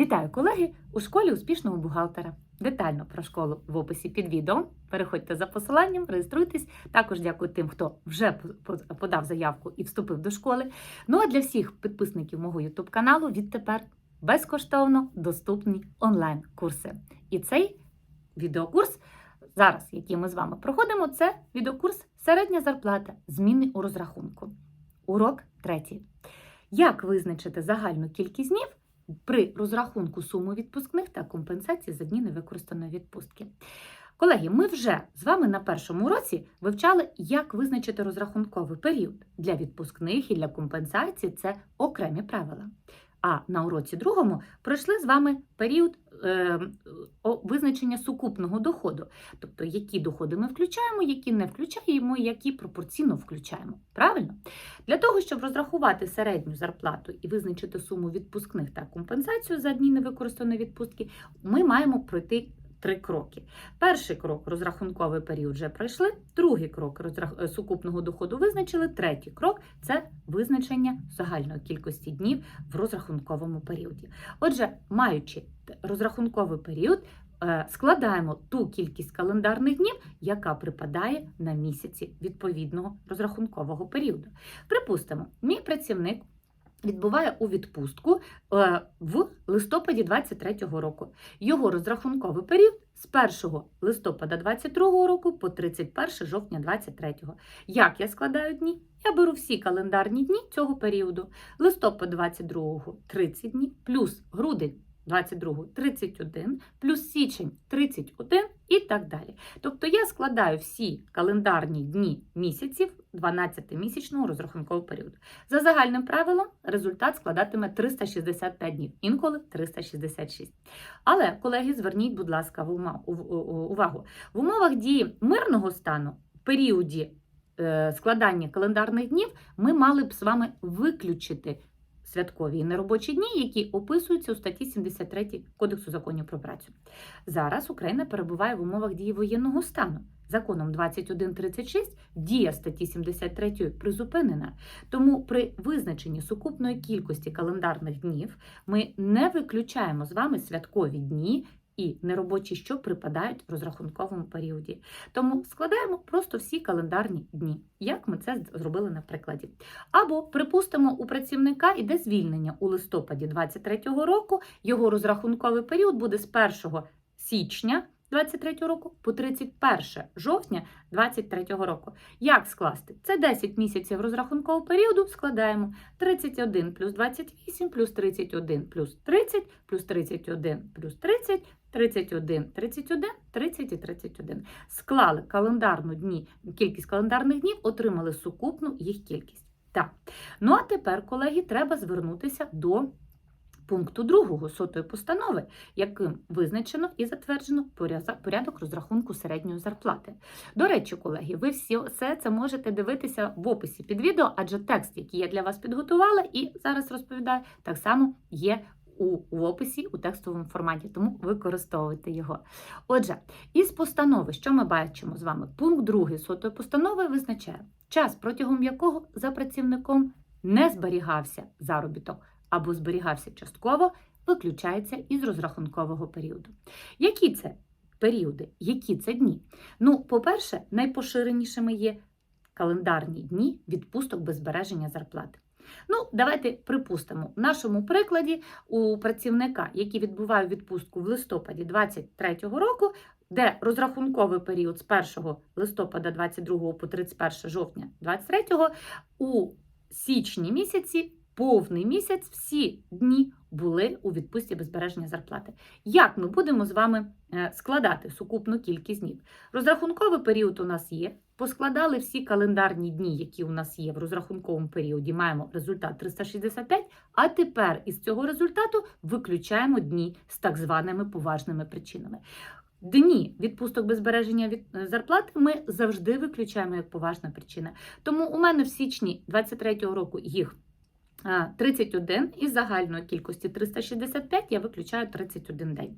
Вітаю колеги у школі успішного бухгалтера. Детально про школу в описі під відео. Переходьте за посиланням, реєструйтесь. Також дякую тим, хто вже по- по- подав заявку і вступив до школи. Ну а для всіх підписників мого YouTube каналу відтепер безкоштовно доступні онлайн-курси. І цей відеокурс, зараз, який ми з вами проходимо, це відеокурс Середня зарплата. Зміни у розрахунку. Урок третій. Як визначити загальну кількість днів при розрахунку суми відпускних та компенсації за дні невикористаної відпустки? Колеги, ми вже з вами на першому уроці вивчали, як визначити розрахунковий період для відпускних і для компенсації це окремі правила. А на уроці другому пройшли з вами період е, визначення сукупного доходу, тобто які доходи ми включаємо, які не включаємо, які пропорційно включаємо. Правильно? Для того, щоб розрахувати середню зарплату і визначити суму відпускних та компенсацію за дні невикористаної відпустки, ми маємо пройти три кроки. Перший крок розрахунковий період вже пройшли, другий крок розрах... е, сукупного доходу визначили, третій крок це визначення загальної кількості днів в розрахунковому періоді. Отже, маючи розрахунковий період, складаємо ту кількість календарних днів, яка припадає на місяці відповідного розрахункового періоду. Припустимо, мій працівник відбуває у відпустку е, в листопаді 2023 року. Його розрахунковий період з 1 листопада 2022 року по 31 жовтня 2023. Як я складаю дні? Я беру всі календарні дні цього періоду. Листопад 22 30 днів, плюс грудень 22 31, плюс січень 31 і так далі. Тобто я складаю всі календарні дні місяців 12-місячного розрахункового періоду. За загальним правилом результат складатиме 365 днів, інколи 366. Але, колеги, зверніть, будь ласка, увагу. В умовах дії мирного стану, в періоді е, складання календарних днів, ми мали б з вами виключити святкові і неробочі дні, які описуються у статті 73 Кодексу законів про працю. Зараз Україна перебуває в умовах дії воєнного стану. Законом 2136 дія статті 73 призупинена. Тому при визначенні сукупної кількості календарних днів ми не виключаємо з вами святкові дні і неробочі, що припадають в розрахунковому періоді. Тому складаємо просто всі календарні дні, як ми це зробили на прикладі. Або, припустимо, у працівника іде звільнення у листопаді 2023 року, його розрахунковий період буде з 1 січня 2023 року по 31 жовтня 2023 року. Як скласти? Це 10 місяців розрахункового періоду, складаємо 31 плюс 28 плюс 31 плюс 30 плюс 31 плюс 30 31, 31, 30 і 31. Склали календарну дні, кількість календарних днів, отримали сукупну їх кількість. Так. Ну а тепер, колеги, треба звернутися до пункту 2 сотої постанови, яким визначено і затверджено порядок розрахунку середньої зарплати. До речі, колеги, ви всі все це можете дивитися в описі під відео, адже текст, який я для вас підготувала і зараз розповідаю, так само є у, в описі у текстовому форматі, тому використовуйте його. Отже, із постанови, що ми бачимо з вами, пункт 2 сотої постанови визначає час, протягом якого за працівником не зберігався заробіток або зберігався частково, виключається із розрахункового періоду. Які це періоди, які це дні? Ну, по-перше, найпоширенішими є календарні дні відпусток без збереження зарплати. Ну, давайте припустимо, в нашому прикладі у працівника, який відбуває відпустку в листопаді 2023 року, де розрахунковий період з 1 листопада 22 по 31 жовтня 23 у січні місяці, повний місяць, всі дні були у відпустці без збереження зарплати. Як ми будемо з вами е, складати сукупну кількість днів? Розрахунковий період у нас є. Поскладали всі календарні дні, які у нас є в розрахунковому періоді, маємо результат 365, а тепер із цього результату виключаємо дні з так званими поважними причинами. Дні відпусток без збереження від е, зарплати ми завжди виключаємо як поважна причина. Тому у мене в січні 23 року їх 31 із загальної кількості 365 я виключаю 31 день.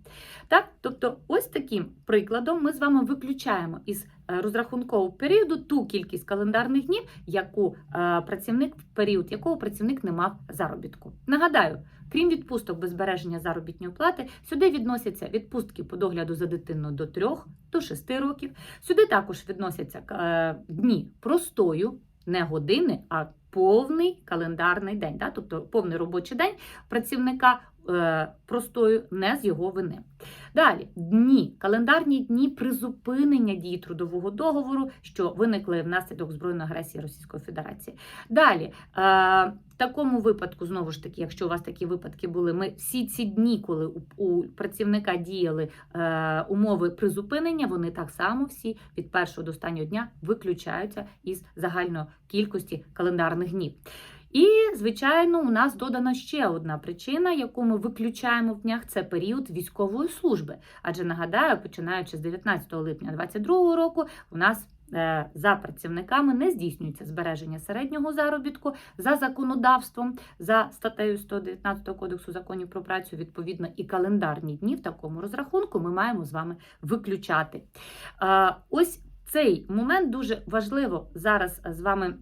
Так? Тобто, ось таким прикладом ми з вами виключаємо із е, розрахункового періоду ту кількість календарних днів, яку е, працівник період якого працівник не мав заробітку. Нагадаю. Крім відпусток без збереження заробітної плати, сюди відносяться відпустки по догляду за дитиною до 3 до 6 років. Сюди також відносяться е, дні простою, не години, а повний календарний день, да? тобто повний робочий день працівника простою не з його вини. Далі дні, календарні дні призупинення дії трудового договору, що виникли внаслідок збройної агресії Російської Федерації. Далі, е, в такому випадку, знову ж таки, якщо у вас такі випадки були, ми всі ці дні, коли у, у працівника діяли е, умови призупинення, вони так само всі від першого до останнього дня виключаються із загальної кількості календарних днів. І, звичайно, у нас додана ще одна причина, яку ми виключаємо в днях, це період військової служби. Адже нагадаю, починаючи з 19 липня 2022 року, у нас е, за працівниками не здійснюється збереження середнього заробітку за законодавством, за статтею 119 Кодексу законів про працю, відповідно, і календарні дні в такому розрахунку ми маємо з вами виключати. Е, Ось цей момент дуже важливо зараз з вами.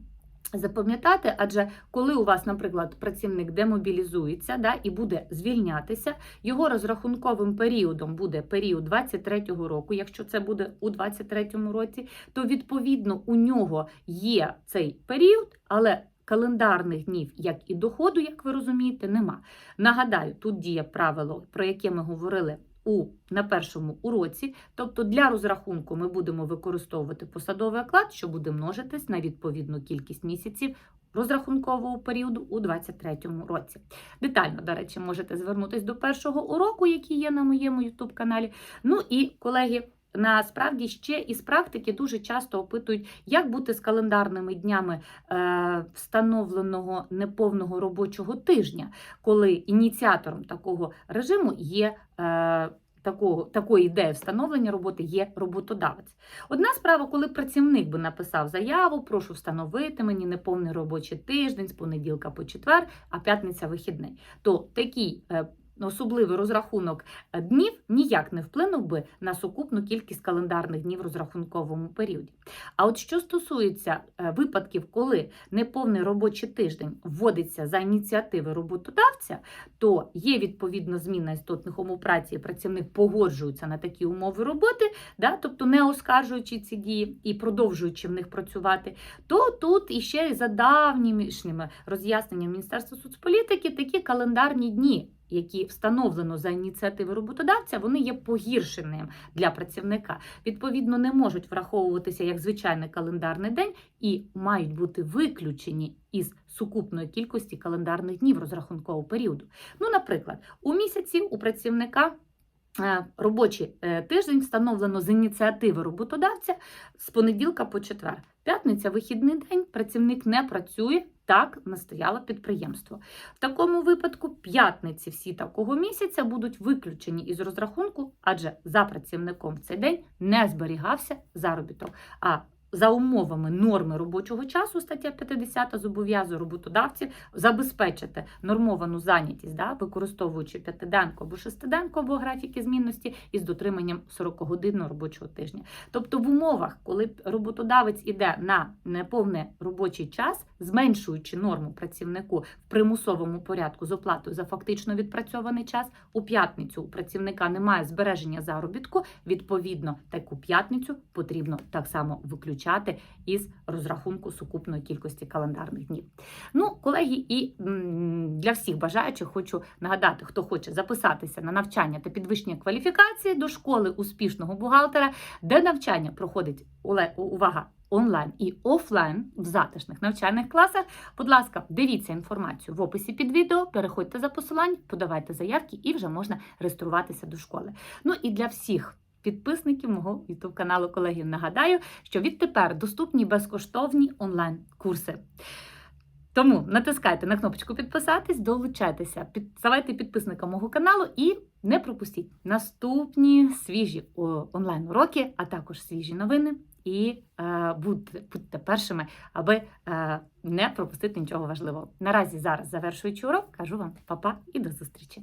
Запам'ятати, адже коли у вас, наприклад, працівник демобілізується да, і буде звільнятися, його розрахунковим періодом буде період 23-го року. Якщо це буде у 23-му році, то відповідно у нього є цей період, але календарних днів, як і доходу, як ви розумієте, нема. Нагадаю, тут діє правило, про яке ми говорили. У на першому уроці, тобто для розрахунку ми будемо використовувати посадовий оклад, що буде множитись на відповідну кількість місяців розрахункового періоду у 2023 році. Детально, до речі, можете звернутися до першого уроку, який є на моєму youtube каналі. Ну і колеги. Насправді ще із практики дуже часто опитують, як бути з календарними днями е, встановленого неповного робочого тижня, коли ініціатором такого режиму є. Е, Такого такої ідеї встановлення роботи є роботодавець. Одна справа, коли працівник би написав заяву, прошу встановити мені неповний робочий тиждень з понеділка по четвер, а п'ятниця вихідний. То такий е, особливий розрахунок е, днів ніяк не вплинув би на сукупну кількість календарних днів в розрахунковому періоді. А от що стосується е, випадків, коли неповний робочий тиждень вводиться за ініціативи роботодавця, то є відповідно зміна істотних умов праці, працівник погоджується на такі умови роботи, да, тобто не оскаржуючи ці дії і продовжуючи в них працювати, то тут іще за давнішніми роз'ясненнями Міністерства соцполітики такі календарні дні які встановлено за ініціативи роботодавця, вони є погіршеним для працівника. Відповідно, не можуть враховуватися як звичайний календарний день і мають бути виключені із сукупної кількості календарних днів розрахункового періоду. Ну, наприклад, у місяці у працівника. Е, робочий е, тиждень встановлено з ініціативи роботодавця з понеділка по четвер. П'ятниця, вихідний день, працівник не працює, так настояло підприємство. В такому випадку п'ятниці всі такого місяця будуть виключені із розрахунку, адже за працівником в цей день не зберігався заробіток. А за умовами норми робочого часу, стаття 50 зобов'язує роботодавців забезпечити нормовану зайнятість, да, використовуючи п'ятиденку або шестиденку або графіки змінності із дотриманням 40-годинного робочого тижня. Тобто, в умовах, коли роботодавець іде на неповний робочий час, зменшуючи норму працівнику в примусовому порядку з оплатою за фактично відпрацьований час, у п'ятницю у працівника немає збереження заробітку. Відповідно, таку п'ятницю потрібно так само виключати виключати із розрахунку сукупної кількості календарних днів. Ну, колеги, і для всіх бажаючих хочу нагадати, хто хоче записатися на навчання та підвищення кваліфікації до школи успішного бухгалтера, де навчання проходить увага. Онлайн і офлайн в затишних навчальних класах. Будь ласка, дивіться інформацію в описі під відео, переходьте за посилань, подавайте заявки і вже можна реєструватися до школи. Ну і для всіх підписників мого youtube каналу колеги. Нагадаю, що відтепер доступні безкоштовні онлайн-курси. Тому натискайте на кнопочку підписатись, долучайтеся, ставайте підписником мого каналу і не пропустіть наступні свіжі онлайн-уроки, а також свіжі новини. І е, будьте, будьте першими, аби е, не пропустити нічого важливого. Наразі зараз завершуючи урок, кажу вам па-па і до зустрічі!